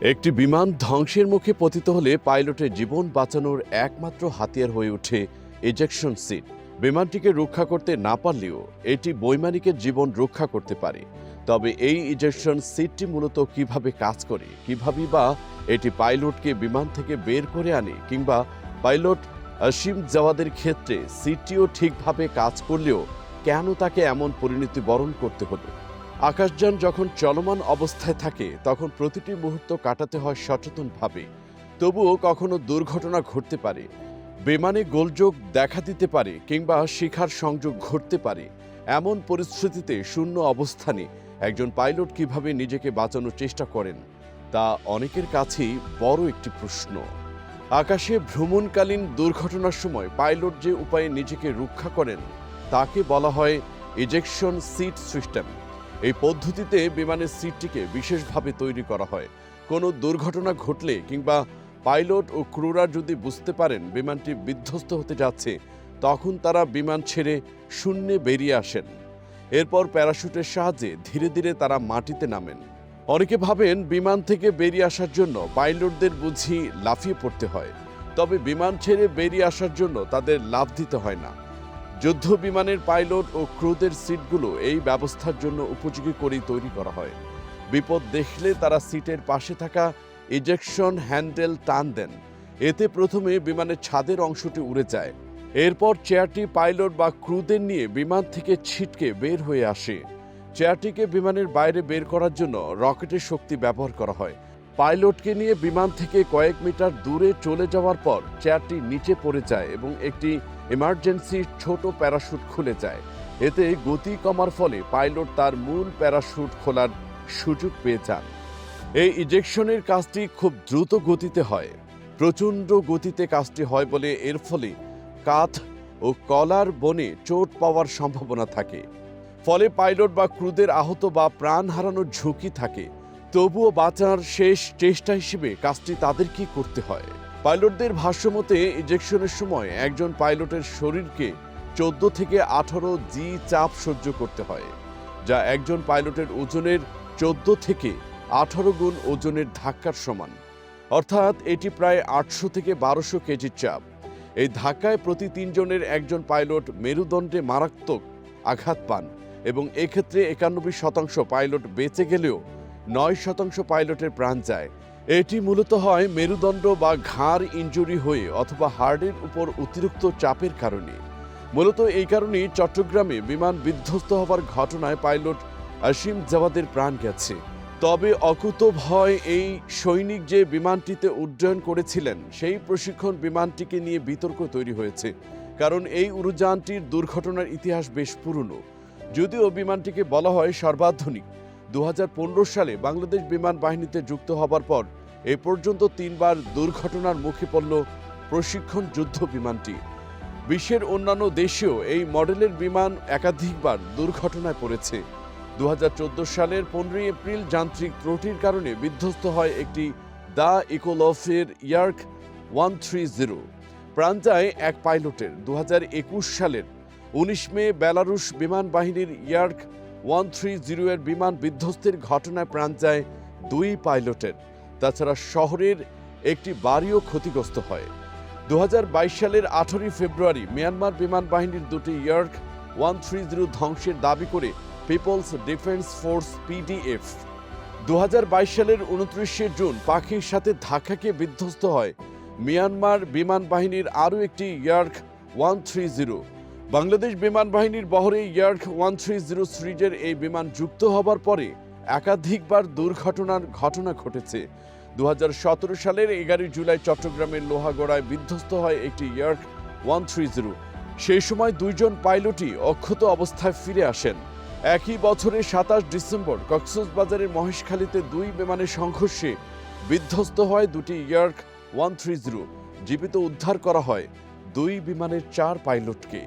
একটি বিমান ধ্বংসের মুখে পতিত হলে পাইলটের জীবন বাঁচানোর একমাত্র হাতিয়ার হয়ে ওঠে ইজেকশন সিট বিমানটিকে রক্ষা করতে না পারলেও এটি বৈমানিকের জীবন রক্ষা করতে পারে। তবে এই ইজেকশন সিটটি মূলত কীভাবে কাজ করে কিভাবেই বা এটি পাইলটকে বিমান থেকে বের করে আনে কিংবা পাইলট আসিম জাওয়াদের ক্ষেত্রে সিটটিও ঠিকভাবে কাজ করলেও কেন তাকে এমন পরিণতি বরণ করতে হলো? আকাশযান যখন চলমান অবস্থায় থাকে, তখন প্রতিটি মুহূর্ত কাটাতে হয় সচেতনভাবে। তবুও কখনো দুর্ঘটনা ঘটতে পারে, বিমানে গোলযোগ দেখা দিতে পারে, কিংবা শিখার সংযোগ ঘটতে পারে। এমন পরিস্থিতিতে শূন্য অবস্থানে একজন পাইলট কীভাবে নিজেকে বাঁচানোর চেষ্টা করেন, তা অনেকের কাছেই বড় একটি প্রশ্ন। আকাশে ভ্রমণকালীন দুর্ঘটনার সময় পাইলট যে উপায়ে নিজেকে রক্ষা করেন, তাকে বলা হয় ইজেকশন সিট সিস্টেম। এই পদ্ধতিতে বিমানের সিটটিকে বিশেষভাবে তৈরি করা হয়। কোনো দুর্ঘটনা ঘটলে কিংবা পাইলট ও ক্রুরা যদি বুঝতে পারেন বিমানটি বিধ্বস্ত হতে যাচ্ছে, তখন তারা বিমান ছেড়ে শূন্যে বেরিয়ে আসেন। এরপর প্যারাশুটের সাহায্যে ধীরে ধীরে তারা মাটিতে নামেন। অনেকে ভাবেন বিমান থেকে বেরিয়ে আসার জন্য পাইলটদের বুঝি লাফিয়ে পড়তে হয়, তবে বিমান ছেড়ে বেরিয়ে আসার জন্য তাদের লাভ দিতে হয় না। যুদ্ধ বিমানের পাইলট ও ক্রুদের সিটগুলো এই ব্যবস্থার জন্য উপযোগী করেই তৈরি করা হয়। বিপদ দেখলে তারা সিটের পাশে থাকা ইজেকশন হ্যান্ডেল টান দেন। এতে প্রথমে বিমানের ছাদের অংশটি উড়ে যায়। এরপর চেয়ারটি পাইলট বা ক্রুদের নিয়ে বিমান থেকে ছিটকে বের হয়ে আসে। চেয়ারটিকে বিমানের বাইরে বের করার জন্য রকেটের শক্তি ব্যবহার করা হয়। পাইলটকে নিয়ে বিমান থেকে কয়েক মিটার দূরে চলে যাওয়ার পর চেয়ারটি নিচে পড়ে যায় এবং একটি এমার্জেন্সি ছোট প্যারাশুট খুলে যায়। এতে গতি কমার ফলে পাইলট তার মূল প্যারাশুট খোলার সুযোগ পেয়ে যান। এই ইজেকশনের কাজটি খুব দ্রুত গতিতে হয়। প্রচণ্ড গতিতে কাজটি হয় বলে এর ফলে কাঠ ও কলার বনে চোট পাওয়ার সম্ভাবনা থাকে। ফলে পাইলট বা ক্রুদের আহত বা প্রাণ হারানোর ঝুঁকি থাকে। তবুও বাঁচার শেষ চেষ্টা হিসেবে কাজটি তাদেরকেই করতে হয়? পাইলটদের ভাষ্যমতে ইজেকশনের সময় একজন পাইলটের শরীরকে চোদ্দ থেকে আঠারো জি চাপ সহ্য করতে হয়, যা একজন পাইলটের ওজনের চোদ্দ থেকে আঠারো গুণ ওজনের ধাক্কার সমান। অর্থাৎ এটি প্রায় আটশো থেকে বারোশো কেজির চাপ। এই ধাক্কায় প্রতি তিনজনের একজন পাইলট মেরুদণ্ডে মারাত্মক আঘাত পান এবং এক্ষেত্রে একানব্বই শতাংশ পাইলট বেঁচে গেলেও নয় শতাংশ পাইলটের প্রাণ যায় এটি মূলত হয় মেরুদণ্ড বা ঘাড় ইনজুরি হয়ে অথবা হার্টের উপর অতিরিক্ত চাপের কারণে। মূলত এই কারণেই চট্টগ্রামে বিমান বিধ্বস্ত হবার ঘটনায় পাইলট আসিম জাওয়াদের প্রাণ গেছে। তবে অকুত ভয় এই সৈনিক যে বিমানটিতে উড্ডয়ন করেছিলেন, সেই প্রশিক্ষণ বিমানটিকে নিয়ে বিতর্ক তৈরি হয়েছে। কারণ এই উড়োযানটির দুর্ঘটনার ইতিহাস বেশ পুরনো। যদিও বিমানটিকে বলা হয় সর্বাধুনিক দু হাজার পনেরো সালে বাংলাদেশ বিমান বাহিনীতে যুক্ত হবার পর এ পর্যন্ত তিনবার দুর্ঘটনার মুখে পড়ল প্রশিক্ষণ যুদ্ধ বিমানটি। বিশ্বের অন্যান্য দেশেও এই মডেলের বিমান একাধিকবার দুর্ঘটনায় পড়েছে। দুহাজার চোদ্দ সালের পনেরোই এপ্রিল যান্ত্রিক ত্রুটির কারণে বিধ্বস্ত হয় একটি দ্য ইকোলফের ইয়ার্ক ওয়ান থ্রি জিরো। প্রাণ যায় এক পাইলটের দু হাজার একুশ সালের উনিশ মে বেলারুশ বিমান বাহিনীর ইয়ার্ক ওয়ান থ্রি জিরো এর বিমান বিধ্বস্তের ঘটনায় প্রাণ যায় দুই পাইলটের। তাছাড়া শহরের একটি বাড়িও ক্ষতিগ্রস্ত হয়। দু হাজার বাইশ সালের আঠেরোই ফেব্রুয়ারি মিয়ানমার বিমান বাহিনীর দুটি ইয়ার্ক ওয়ান থ্রি জিরো ধ্বংসের দাবি করে পিপলস ডিফেন্স ফোর্স পিডিএফ দু হাজার বাইশ সালের উনত্রিশে জুন পাখির সাথে ধাক্কাকে বিধ্বস্ত হয় মিয়ানমার বিমান বাহিনীর আরও একটি Yak one three zero. Bangladesh বিমান বাহিনীর বহরে ইয়ার্ক ওয়ান থ্রি জিরো সিরিজের এই বিমান যুক্ত হবার পরে একাধিকবার দুর্ঘটনার ঘটনা ঘটেছে। দু হাজার সতেরো সালের এগারোই জুলাই চট্টগ্রামের লোহাগড়ায় বিধ্বস্ত হয় একটি ইয়ার্ক ওয়ান থ্রি জিরো। সেই সময় দুইজন পাইলটই অক্ষত অবস্থায় ফিরে আসেন। একই বছরের সাতাশ ডিসেম্বর কক্সবাজারের মহেশখালীতে দুই বিমানের সংঘর্ষে বিধ্বস্ত হয় দুটি ইয়ার্ক ওয়ান থ্রি জিরো। জীবিত উদ্ধার করা হয় দুই বিমানের চার পাইলটকে।